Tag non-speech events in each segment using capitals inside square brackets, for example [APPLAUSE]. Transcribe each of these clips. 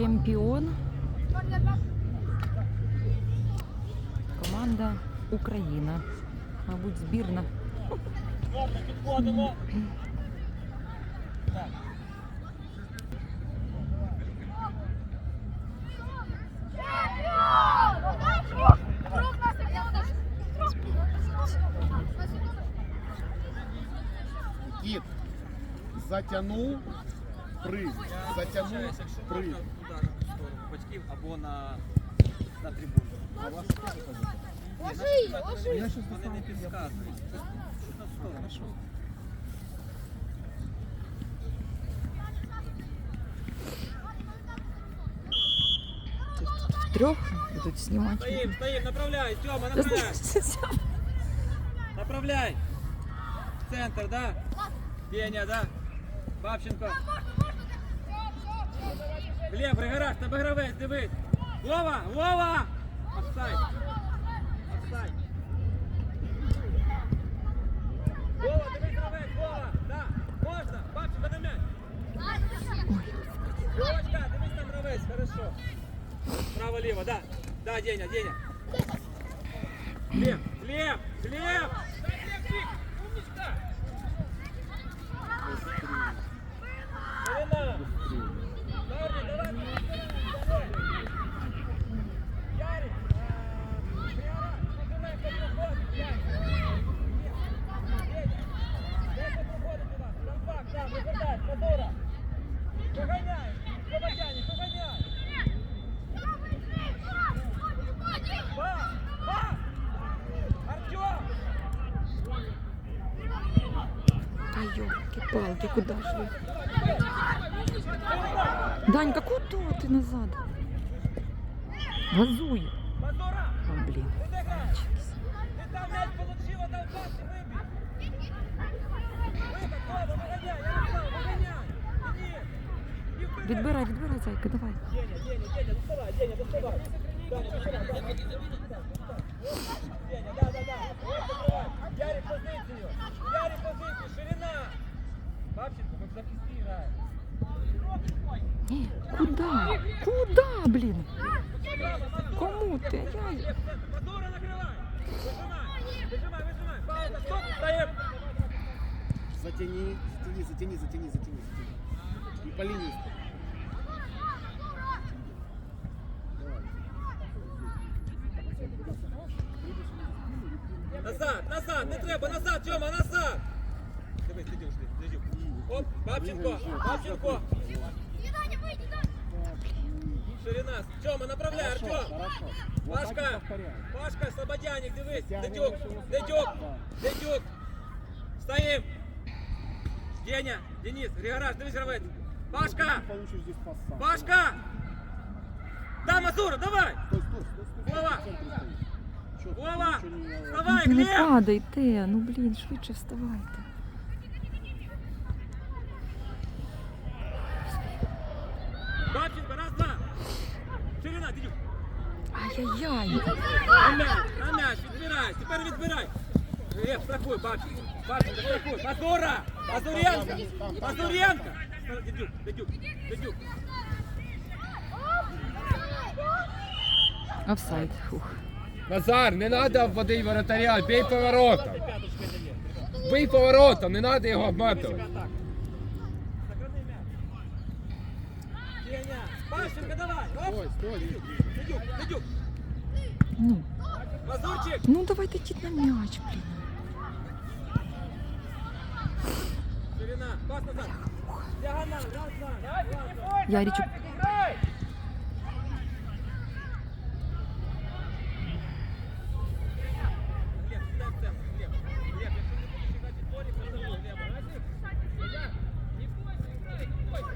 чемпіон. Команда Україна. Мабуть, збірна. Підходимо. Так. Затягнув, вибачаюсь, якщо прыг. можна удар в сторону батьків або на, на трибуну. А вас Ложи, ложи. Вони не підказують. Що на сторону? Трьох будуть знімати. Стоїм, стоїм, направляй, Тьома, направляй. Направляй. В Центр, да? Деня, да? Бабченко. Глеб, Григораш, тебе гравець, дивись. Вова, Вова! Офсайд. Офсайд. Вова, дивись, гравець, Вова. Да, можна. Бабченко на м'яч. Вовочка, дивись там гравець, хорошо. Право-лево, да. Да, Деня, Деня. Глеб, Глеб, Глеб! елки, куда же я? Данька, куда ты назад? Газуй. О, блин. Відбирай, відбирай, зайка, давай. Деня, да, да, да. Ярик позицію. Выжимай! Выжимай, выжимай! Пауза, стоп! Стоим! Затяни, затяни, затяни, затяни, затяни, затяни. И по линии. Назад, назад, не треба, назад, Тьома, назад! Дивись, ти йдеш. Оп, Бабченко, Бабченко! Ширина, Тьома, направляй, Хорошо, Артем! хорошо. Вот так и Пашка, повторяй. Пашка, Слободяник, дивись, Тягнем Дедюк, еще на Дедюк, Да. Дедюк! Стоим! Деня, Денис, Григораш, дивись, гравець! Пашка! Ты получишь здесь пас сам. Пашка! Да, Мазура, давай! Стой, стой, стой, стой. Вова! В центре стоишь. Чё, Вова! ничего не- Вставай, Ну, не Глеб! падайте, ну блін, швидше вставайте. Бабченко, раз, два! Ширина, Дедюк! Ай-яй-яй. На м'яч, відбирай, тепер відбирай. Глеб, страхуй, Бабченко. Бабченко, страхуй. Мазура! Мазуренко! Мазуренко! Дедюк, Дедюк, Дедюк. Офсайд. Фух. Назар, не треба обводити воротаря, бей поворотом. Бий поворотом, не треба його обматувати. Пащенко, давай. Оп. Стой, стой. Дедюк, Дедюк. Ну, давайте йдіть на м'яч, блін. Ширина, пас назад. Диагональ, раз, два. Раз, два. Яричу. Глеб, сюда в центр, Глеб. Глеб, если ты будешь играть в поле, позови Глеба. Раз. Не бойся, играй, не бойся.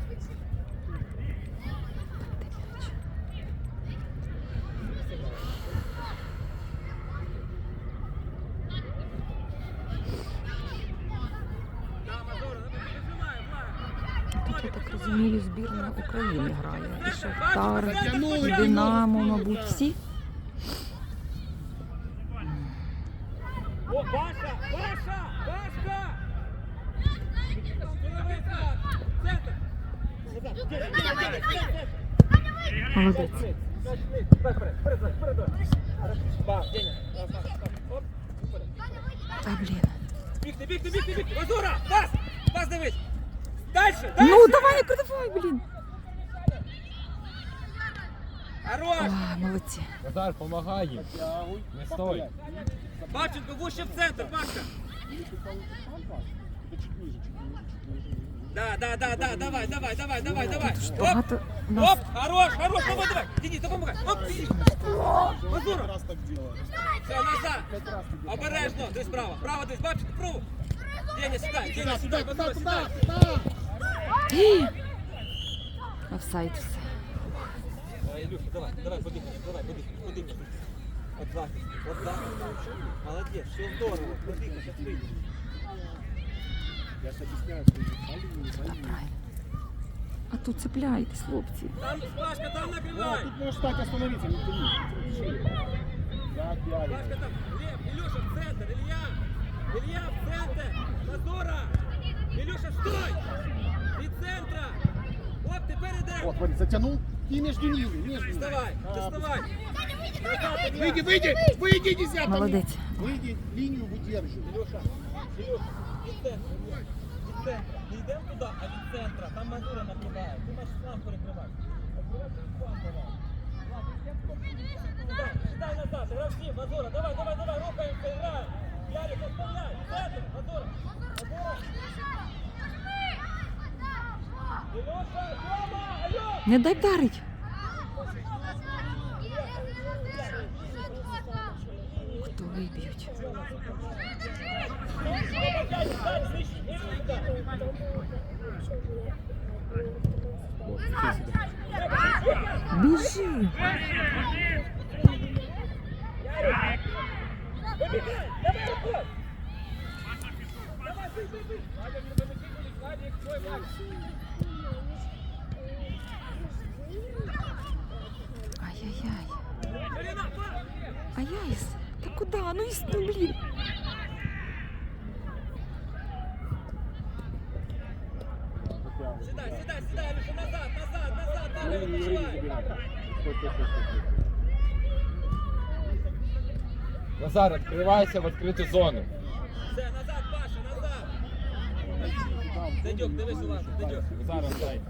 Да, Мазура, ну ты прижимай, Влад. Тут, я розумію, збірна України грає. І Шахтар, і Динамо, мабуть, всі. Деня, Деня, центр! Молодець. Та блін. Бігти, бігти, бігти, бігти. Мазура, пас! Пас дивись. Дальше, дальше. Ну, давай, не давай, блін. Хорош. А, молодці. Назар, помагай їм. Тягуй. Не стой. Бабченко, вище в центр, Пашка. Или ты получишь сам пас, это чуть ниже, чуть ниже, чуть ниже. Да, да, да, да, давай, давай, давай, давай, давай. Оп, Багато у нас оп, хорош, хорош, давай, давай. Денис, допомагай. Оп, Денис. Мазура. Пять раз так делаешь. Все, назад. Пять раз ты делаешь. Обережно, десь справа. Право десь, Бабченко, право. Деня, сідай, Деня, Туда, сідай, туда, Офсайд все. Давай, Илюша, давай, давай, подыхай, давай, подыхай, подыхай. От захист, от захист. Молодец, все здорово, подыхай, сейчас выйдешь. Я же объясняю, что это по линии, по линии. Правильно. А тут цепляйтесь, хлопці. Там, Пашка, там Да, накрывай. тут можешь так остановиться, не тяни. Я Пашка пьяный. там, Глеб, Илюша в центр, Илья. Илья в центр. Мазура. Илюша, стой. Від центра. Оп, тепер іде. Вот, смотри, затянул и между ними, между ними. Доставай, А, доставай. Назад, Илья. Выйди, выйди, выйди, десятый. Молодець. Выйди, линию выдерживай. Илюша, Илюша, від центру, Илья. від центру. Не йдемо туди, а від центра. Там Мазура накриває. Ти маєш фланг перекривати. Відкривай, ти фланг давай. Влад, ти як Сідай, сідай назад, гравці, Мазура, давай, давай, давай, рухаємося, граємо. Ярик, оставляй, центр, Мазура. Мазура. Ілюша, Тьома, алло! Не дай вдарить. Хто виб'ють? Біжи. Ай-яй-яй. Ай-яй. Та куди? Ну, іс- ну блін. Сідай, сідай, сідай, Ілюша, назад, назад, назад, линию відпочивай. Назар, відкривайся в відкриту зону. Все, назад, Паша, назад. Дядюк, дивись уважно, Дядюк. Назар, дай.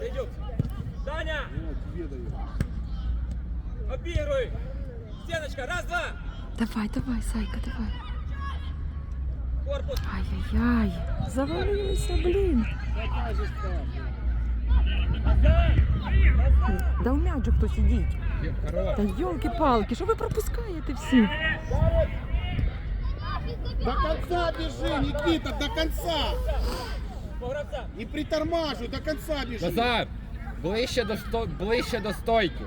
Дядюк. Даня, Вот, тебе даю. обігруй. Стеночка, раз, два. Давай, давай, Сайка, давай. Корпус. Ай-яй-яй. Завалилися, блін. Какая же ставка? Да у м'яч же хтось ідіть. Є, Хорош. Та йолки-палки, що ви пропускаєте всі? До конца бежи, Никита, до конца! По гравцям. Не притормаживай, до конца бежи. Назар, Ближче до, сто... ближче до стойки.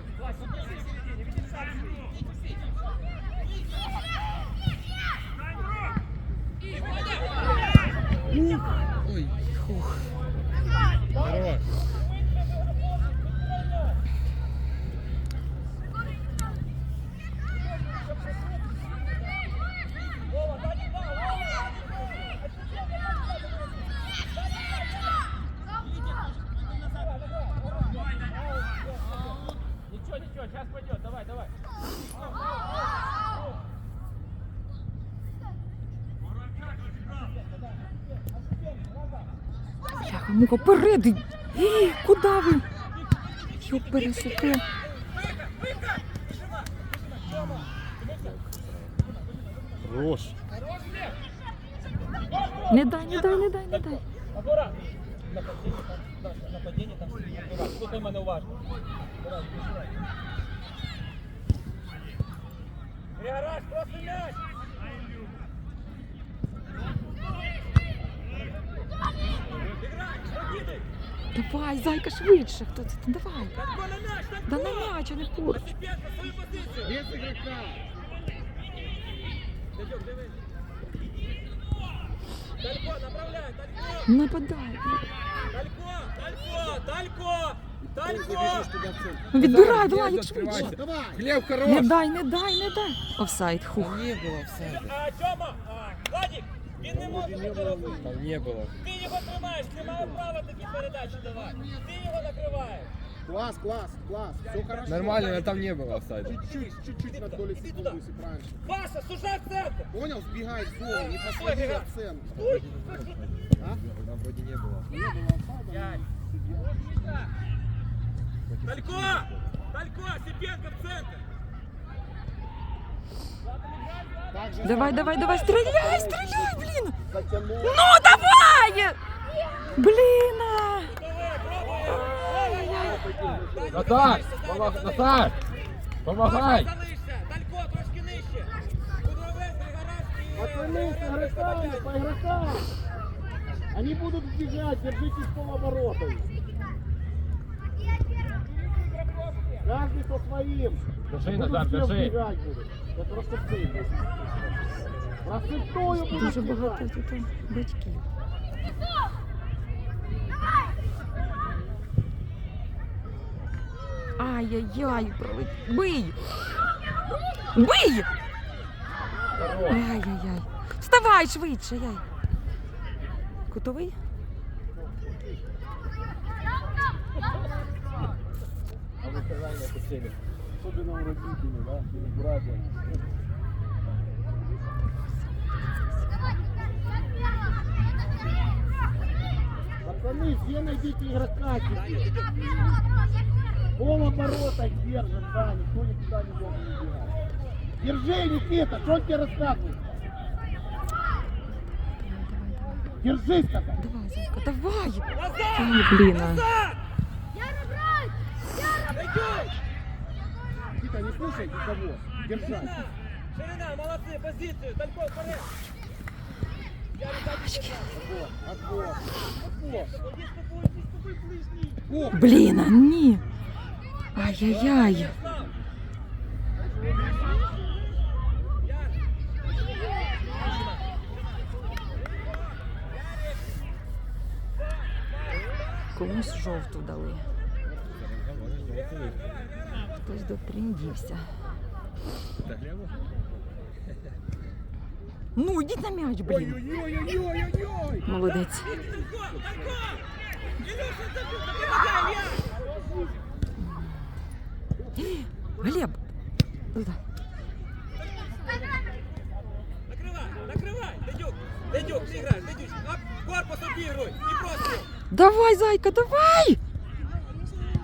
Ой, Переди. Ій, Куди ви? Йоп, пересуки. Хорош. Не дай, не дай, не дай, не дай. Мазура. Нападение там, Даша, нападение там. Аккуратно. Слухай мене уважно. Аккуратно, прижимай. Григораш, просто м'яч. Играй, прокидай. Давай, зайка. Хто це? Давай. Да на м'яч, а не Талько. Нападай. Талько, Талько, Талько. Ну, Відбирай, давай, як швидше. Давай. Глеб, Не дай, не дай, не дай. Офсайд, хух. Не було. А, Тьома, Владик, він не може бути робити. Там не було. Ти його тримаєш, ти маєш право такі передачі давати. Ти його накриваєш. Класс, класс, класс. Все хорошо. Нормально, но там не было офсайда. Чуть-чуть, чуть-чуть на долю секунды, если правильно. Паша, сужай в центр! Понял? Сбегай в зону, не Стой, подходи Гига. от центра. Стой! А? Там вроде не было. Не было офсайда, Пять. но- Талько! Талько, Сипенко в центр! Давай, давай, давай, стреляй, стреляй, блин! Ну, давай! Блин! Назар! Помог- Помогай! Талько, трошки нижче! Кудровець, Григоревський! Пацаны, по игрокам. Они будут сбегать, держитесь полоборотом. Каждый по своим. Держи, все держи. сбегать будут. Я просто цифры. Просыпную будут Дуже багато сбегать. тут батьків. Ай-яй-яй, пролет... Бий! Бий! Ай-яй-яй. Вставай швидше, яй. Кутовий? А вы правильно хотели. Особенно у родителей, да, или братья. Пацаны, все найдите игрока теперь. Полоборота их держит, да, никто никуда не должен убегать. Держи, Никита, что он тебе рассказывает? Держись, сказал. Давай, зайка, давай! Ай, блін. а. Никита, не слушай никого. Держать. Ширина! Ширина, молодцы, позицию! Талько, вперед! Я не так не Отбор, отбор, отбор. Иди с тобой, иди с тобой, ближний! О, Блін, а ні. Ай-яй-яй. Ярослав! Яр! Комусь жовту дали. Хтось допріндівся. Ну, йдіть на м'яч, блін. Ой-ой-ой-ой-ой-ой. Молодець. Талько! Талько! Илюша, помогай, я! Глеб. Туда. Накрывай, накрывай! Дядюк, Дядюк, ты играешь, Дядюк! Оп, корпус обыгрывай! И просто! Давай, зайка, давай!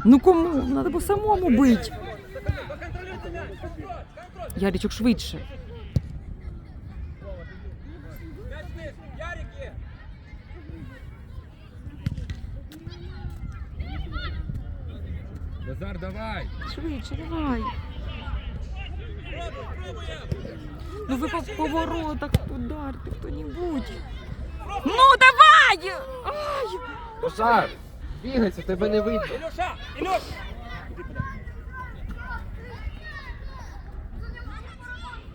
Ну кому? Надо було самому бить. Яричок швидше. Назар, давай! Швидше, давай. Ну ви по поворотах ударте хто-небудь. Ну давай! Ай! Назар! Бігайся, тебе не видно. Илюша! Илюш!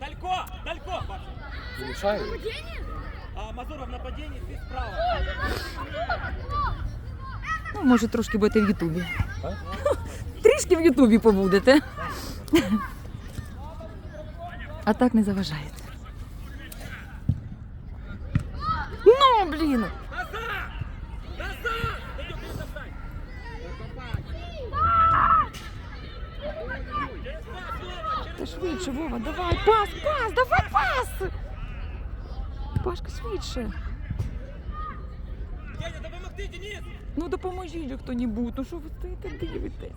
Далько! Далько! Паша. Мешаю? А Мазуров нападение, ты справа. Ну, може, трошки будете в Ютубі. [LAUGHS] Трішки в Ютубі побудете. А так не заважаєте. Ну, блін! Та швидше, Вова, давай, пас, пас, давай пас! Пашка, швидше. Допомогти, Денис! Ну допоможіть же хто-небудь, ну що ви стоїте дивитесь?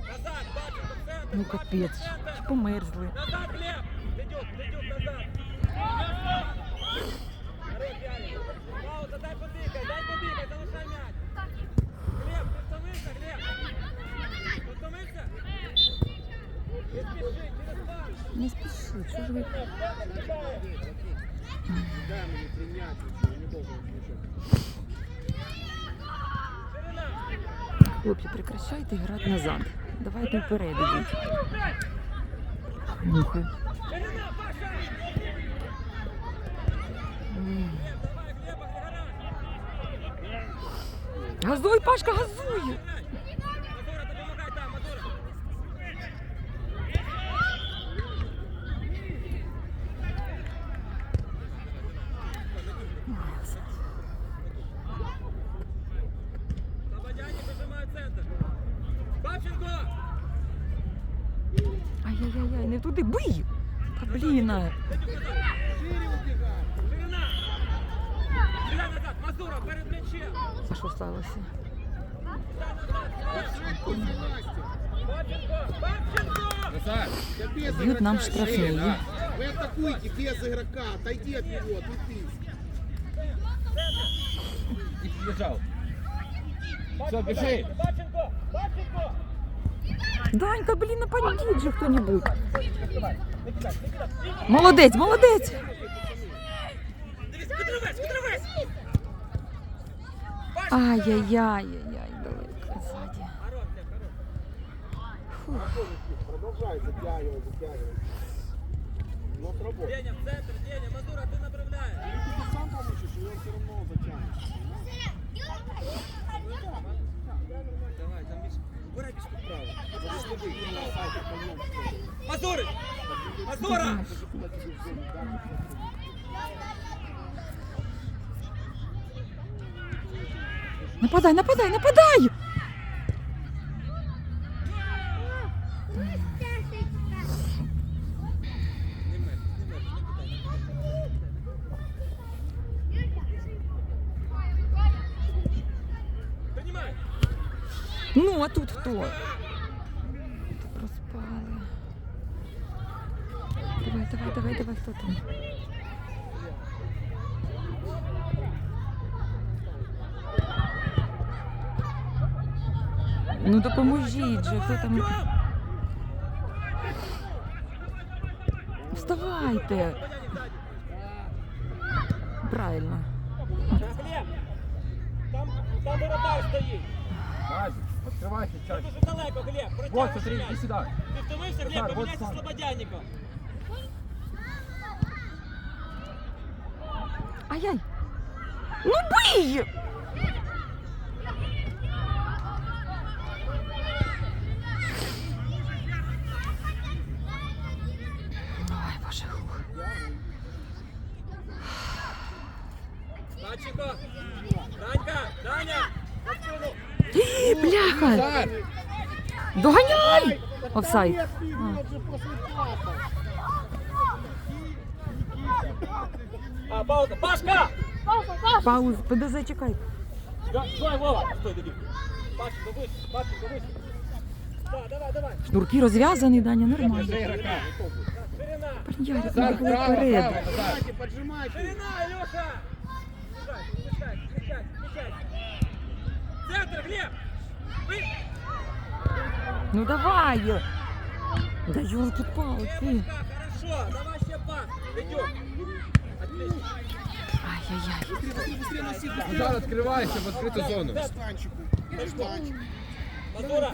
Назад, бачу, по центру! Ну капець, центру. померзли. Назад, Глеб! Дядюк, Дядюк, назад! Хорош, Ярик! Пауза, дай побігай, дай побігай, залишай м'яч! Глеб, ти втомився, Глеб? Ти втомився? Не спіши, через пас! Не спішіть, що ж ви? Хлопці, прекращайте грати назад. Давайте вперед ідіть. Газуй, Пашка, газуй! штрафные. Женя, да. Вы атакуйте без игрока, отойди от него, тут ты. і побіжав. Все, біжи. Бабченко! Бабченко! Данька, блін, нападіть же хто-небудь. Молодець, молодець! Дивись, Кудровець, Кудровець! Ай-яй-яй-яй-яй, далеко ззаді. Хорош, Лев, хорош. Продолжай затягивать, затягивать. Но сработает. Деня, в центр, Деня, Мазура, ты направляешь. Ты сам получишь, и он все равно затянет. Давай, там Миш, убирай пешку вправо. Мазуры! Мазура! Нападай, нападай, нападай! Ну, а тут хто? Проспали. Давай, давай, давай, давай, хто там? Ну допоможіть же, хто там. Вставайте. Правильно. Відкривайся, Ти чаще. дуже далеко, Глеб! Вот, Протягуй смотри, м'яч. иди сюда. Ти втомився, Глеб, Назар, вот поміняйся з сам. Слободянником! Ай-яй! Ну бий! Ой, боже. ух. Бабченко! Бляха! Назар, Доганяй! Офсайд. Нет, ты, вот же после паса. А, пауза! Пашка! Пауз, ПДЗ, чекай. Да, Стой, Вова! Стой, Давид! Пашка, выше! Пашка, выше! Да, давай, давай! Шнурки розв'язані, Даня, нормально. біжи ігрока. Ширина! Блін, Ярик, Назар, надо було право, вперед. право, Назар. Поджимайте, поджимайте. Ширина, Илюша! Бежать, бежать, бежать, бежать! Центр, Глеб! Вы... Ну давай! Да елки-палки. Девочка, хорошо! Давай еще пас! Идем! Отлично! Ай-яй-яй. Быстрее, быстрее, быстрее носи, быстрее. Назар, відкривайся в відкриту зону. Станчику. Станчик. Мазура!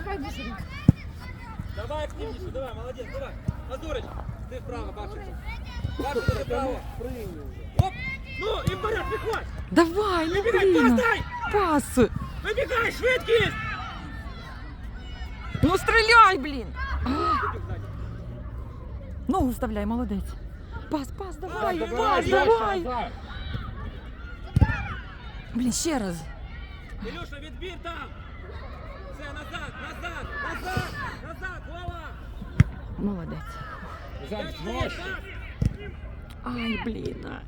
Давай активнейше, давай, молодец, давай! Мазурыч, ты вправо, Бабченко! Бабченко, ты вправо! Прыгни уже. Оп! Ну, и вперед, приходь! Давай, ну Выбегай, пас блін. дай! Пас. Выбегай, швидкість! Ну стріляй, блін. А, Ногу вставляй, молодець. Пас, пас, давай, Давай, пас, Ілюша, давай. Назар. Блін, ще раз. Илюша, відбір там! Все, назад, назад, назад, назад, Вова! Молодець. Назар, Пять, зможеш. пас! Ай, блін. а.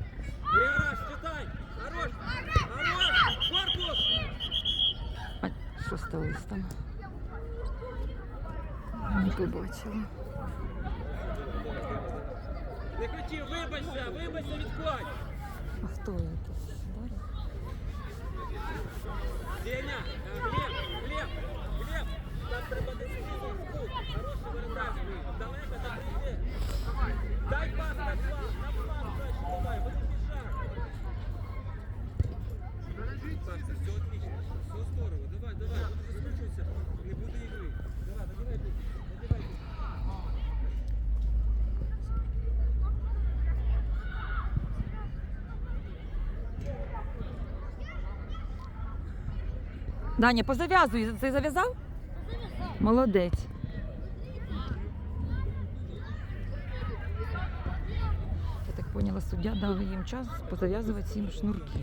Григораш, читай! Хорош! Хорош! Корпус! А що сталося там? Не побачила. Не хотів, вибачся, вибачся, відходь! А хто? Дар'я? Деня, Глеб, Глеб, Глеб! Там треба десь кут. Хороший стоїть. Далеко не прийди. Дай пас на фланг, на фланг краще давай, вот шаг. Паша, все отлично, все здорово, давай, давай, вот заскучился, не буде ігри. Давай, надівай тут, надівай тут. Даня, позав'язуй. Ти зав'язав? Молодець. Я так поняла, суддя дав їм час позав'язувати всім шнурки.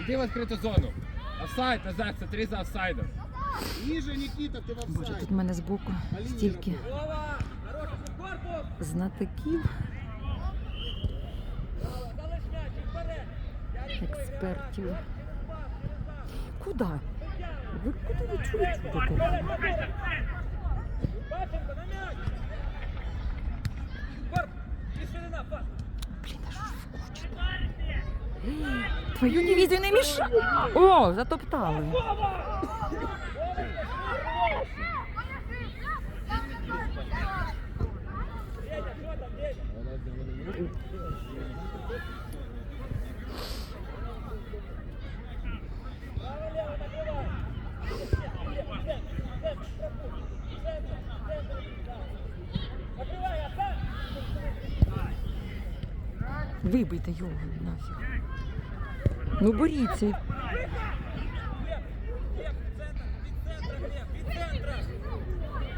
Іди в відкриту зону. Офсайд, Назар, смотри за офсайдом. Боже, тут в мене збоку стільки знатоків, експертів. Куди? Ви куди ви чули пас. Блін, а що ж скучно? Твою дивізію не міша. О, затоптали. Деня, що там, Деня? Право-лево, накривай. Накривай, Асан. Вибийте його нафіг. Ну боріться.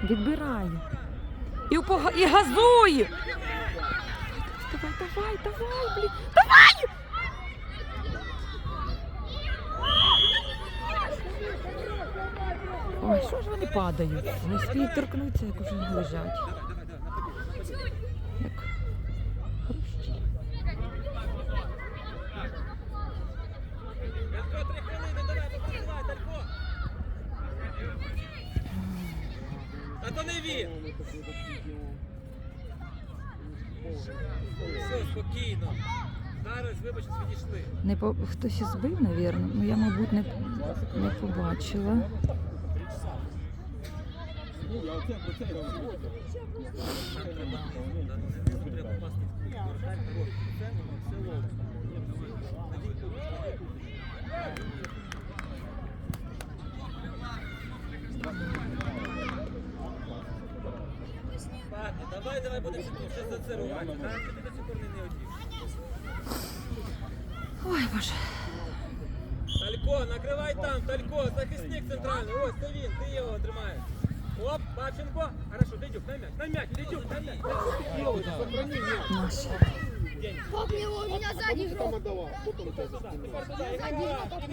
Відбирає. І, впога... і газує. Давай, давай, давай, блін. Давай! Ой, що ж вони падають? Не встиг торкнутися, як уже лежать. Як хрущі. Далько, три хвилини, давай, попрацювай, Далько. А то не він. Все, спокійно. Зараз, вибачте, відійшли. Не по... Хтось із збив, напевно. Ну я, мабуть, не, не побачила. Треба пасти в кут. Воротар хороший. Центр, все ловко. Ладно, давай, давай будемо ще за це рувати. Нам ти до сих не одів. Ой, боже. Талько, накривай там, Талько, захисник центральний. Ось це він, ти його тримаєш. Оп, Бабченко. Хорошо, Дидюк, на м'яч, на м'яч, Дидюк, на м'яч. Наші. Хоп, его, у меня сзади игрок.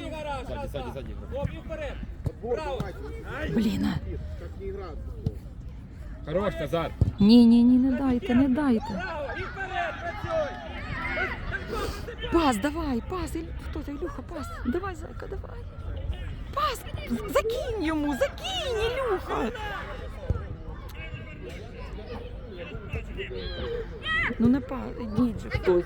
гараж, раз, раз. Оп, і вперед. Блін. а. Как не футбол. Хорош, Назар. Ні, ні, ні, не дайте, не дайте. Пас, давай, пас. Хто це, Ілюха, пас. Давай, зайка, давай. Пас. Закинь йому, закинь, Ілюха. Ну не пас, ідіть же хтось.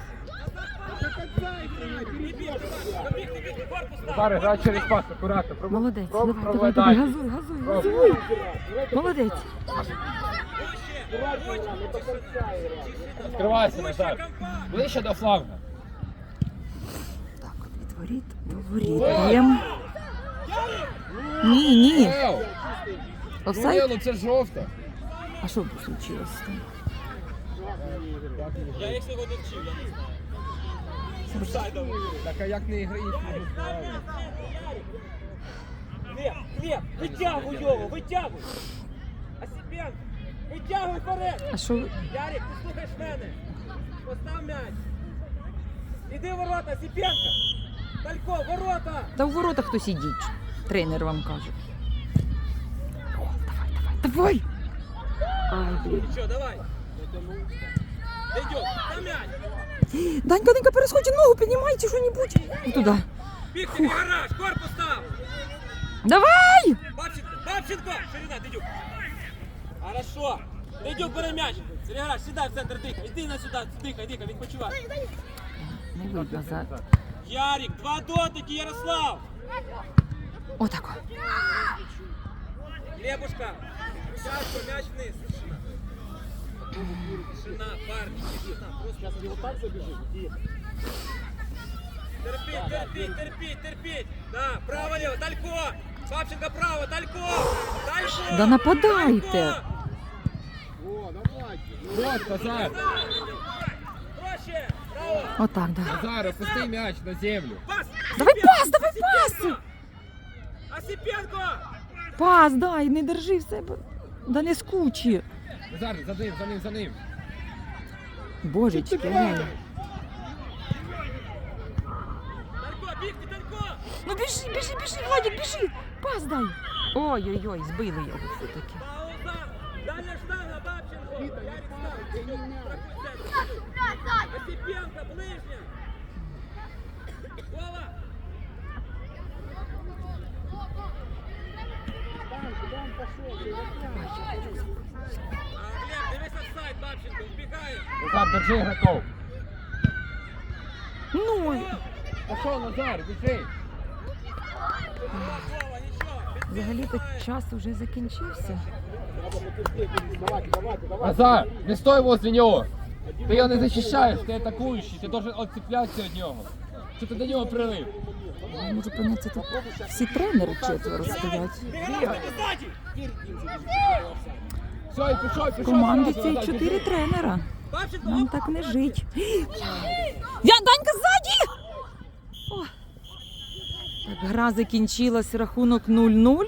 Назар, грай через пас, акуратно. Пробуй- Молодець, давай, давай, давай, газуй, газуй, газуй. Молодець. Вище, Назар. Ближче до фланга. Так, от відворіт, воріт. Ні, ні. Ну Офсайд? Ел, це жовта. А що случилось там? Я їх сьогодні вчив, я не знаю. Офсайдом. Так а як не не Глеб, Глеб, витягуй його, витягуй. Осипенко, витягуй вперед. А що? Ярик, ти слухаєш мене. Постав м'яч. Іди в ворота, Осипенко. Талько, ворота. Та в воротах хтось ідіть. Тренер вам каже. О, давай, давай, давай. Ай, блін. Що, давай. Йдем, на м'яч. Данька, Данька, пересходи ногу, піднімайте що-небудь. І туди. Біг тобі гараж, корпус став. Давай! Бабченко, Бабченко, ширина, Дидюк. Хорошо. Дидюк, бери м'яч. Сергій Гараж, сідай в центр, дихай. Іди на сюди, дихай, дихай, відпочивай. Не видно за. Ярик, два дотики, Ярослав. Отако. Глебушка, тяжко, м'яч вниз. Тишина. Парни, тишина. Просто вот так забежит. Где? терпіть, терпіть, терпіть, терпіть. Да, право, лево, Далько. Бабченко, право, Далько. Далько. Да нападайте. О, давайте. Вот, Назар. Проще, право. Отак, да. Назар, опусти м'яч на землю. Пас. Давай пас, давай Осипенко. Осипенко. Пас, дай, не держи в себе. Да не скучі. Назар, за ним, за ним, за ним. Божечки, ай. Ну біжи, біжи, біжи, Владик, біжи. Пас дай. Ой-ой-ой, збили його все-таки. Пауза! Дальня штанга, Бабченко! Ярик став! Осипенко, ближня! Вова! А, Глеб, дивись офсайд, Бабченко, вбігає! Назар, держи ігроков. Ну, Пошов, Назар, біжи. Взагалі-то час вже закінчився. Назар, не стой возле нього. Ти його не захищаєш, ти атакуючий, ти должен відцеплятися від нього. Що ти до нього прилив? Я можу поняти, тут всі тренери четверо стоять. В команді цій чотири тренера. Нам так не жить. Я Данька ззаді! О. Так, гра закінчилась, рахунок 0-0.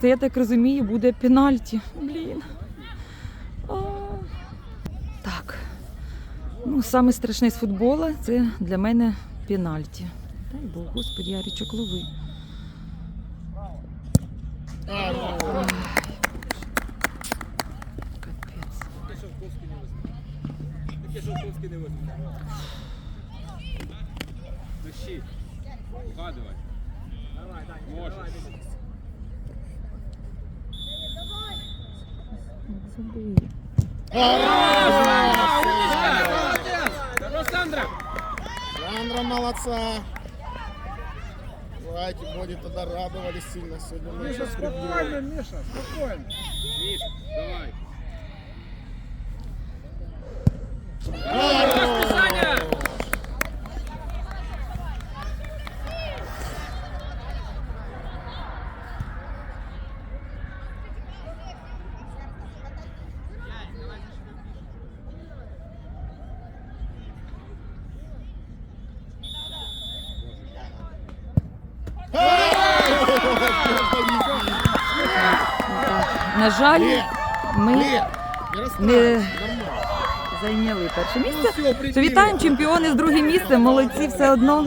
Це, я так розумію, буде пенальті. Блін. А. Так. Ну, саме страшне з футбола це для мене пенальті. Дай Бог, господи, Ярічок лови. Возьме. Таке Шовковський не возьме. Дощі. Вгадувай. Давай, Даня, Можеш. давай. Олександра! Сандра молодца. Давайте, будем тогда радовались сильно сегодня. Миша, спокойно, Миша, спокойно. Міш, давай. На жаль, ми не. Зайняли перше місце. То вітаємо чемпіони з другим місцем. Молодці все одно.